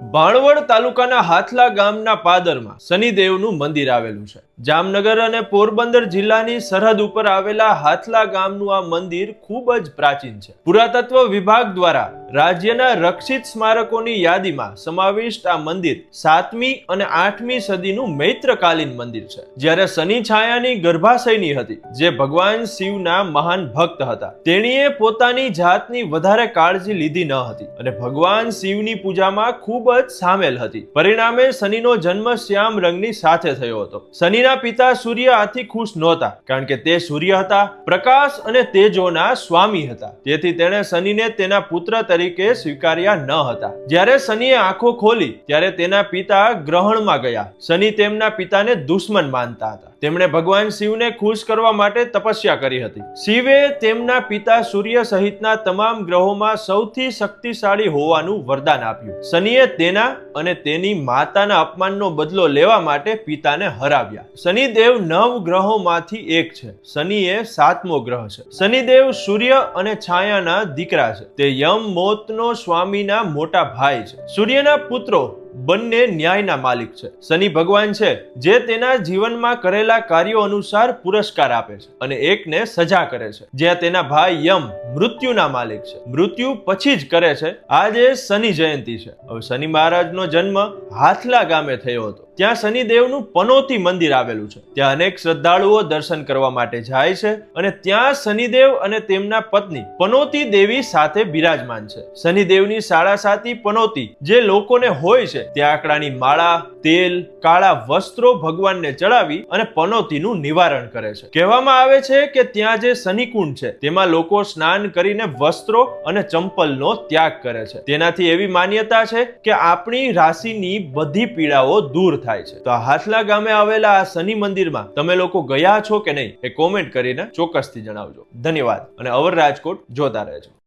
ભાણવડ તાલુકાના હાથલા ગામના પાદરમાં શનિદેવનું મંદિર આવેલું છે. જામનગર અને પોરબંદર જિલ્લાની સરહદ ઉપર આવેલા હાથલા ગામનું આ મંદિર ખૂબ જ પ્રાચીન છે. પુરાતત્વ વિભાગ દ્વારા રાજ્યના રક્ષિત સ્મારકોની યાદીમાં સમાવિષ્ટ આ મંદિર સાતમી અને આઠમી સદીનું મૈત્રકાલીન મંદિર છે. જ્યારે શનિ છાયાની ગર્ભાશયની હતી, જે ભગવાન શિવના મહાન ભક્ત હતા. તેણીએ પોતાની જાતની વધારે કાળજી લીધી ન હતી અને ભગવાન શિવની પૂજામાં ખૂબ જ સામેલ હતી. પરિણામે શનિનો જન્મ શ્યામ રંગની સાથે થયો હતો. શનિના પિતા સૂર્ય આથી ખુશ નહોતા, કારણ કે તે સૂર્ય હતા, પ્રકાશ અને તેજોના સ્વામી હતા. તેથી તેણે શનિને તેના પુત્ર તરીકે સ્વીકાર્યા ન હતા. જ્યારે શનિએ આંખો ખોલી, ત્યારે તેના પિતા ગ્રહણમાં ગયા. શનિ તેમના પિતાને દુશ્મન માનતા હતા. તેમણે ભગવાન શિવને ખુશ કરવા માટે તપસ્યા કરી હતી. શિવે તેમના પિતા સૂર્ય સહિતના તમામ ગ્રહોમાં સૌથી શક્તિશાળી હોવાનું વરદાન આપ્યું. શનિએ તેના અને તેની માતાના અપમાનનો બદલો લેવા માટે પિતાને હરાવ્યા. શનિદેવ નવ ગ્રહોમાંથી એક છે. શનિ એ સાતમો ગ્રહ છે. શનિદેવ સૂર્ય અને છાયાના દીકરા છે. તે યમ મોતનો સ્વામીના મોટા ભાઈ છે. સૂર્યના પુત્રો બંને ન્યાયના માલિક છે. શનિ ભગવાન છે, જે તેના જીવનમાં કરેલા કાર્યો અનુસાર પુરસ્કાર આપે છે અને એકને સજા કરે છે. જ્યાં તેના ભાઈ યમ મૃત્યુના માલિક છે. મૃત્યુ પછી જ કરે છે. આજે શનિ જયંતિ છે. હવે શનિ મહારાજનો જન્મ હાથલા ગામે થયો હતો. ત્યાં શનિદેવનું પનોતી મંદિર આવેલું છે. ત્યાં અનેક શ્રદ્ધાળુઓ દર્શન કરવા માટે જાય છે અને ત્યાં શનિદેવ અને તેમના પત્ની પનોતી દેવી સાથે બિરાજમાન છે. શનિદેવની સાડા સાતી પનોતી, જે લોકોને હોય છે તે આંકડાની માળા, તેલ, કાળા વસ્ત્રો ભગવાનને ચડાવી અને પનોતીનું નિવારણ કરે છે. કહેવામાં આવે છે કે ત્યાં જે શનિકુંડ છે, તેમાં લોકો સ્નાન કરીને વસ્ત્રો અને ચંપલનો ત્યાગ કરે છે. તેનાથી એવી માન્યતા છે કે આપણી રાશિની બધી પીડાઓ દૂર થાય છે. તો હાથલા ગામે આવેલા આ શનિ મંદિરમાં તમે લોકો ગયા છો કે નહીં, એ કોમેન્ટ કરીને ચોક્કસથી જણાવજો. ધન્યવાદ. અને અવર રાજકોટ જોતા રહેજો.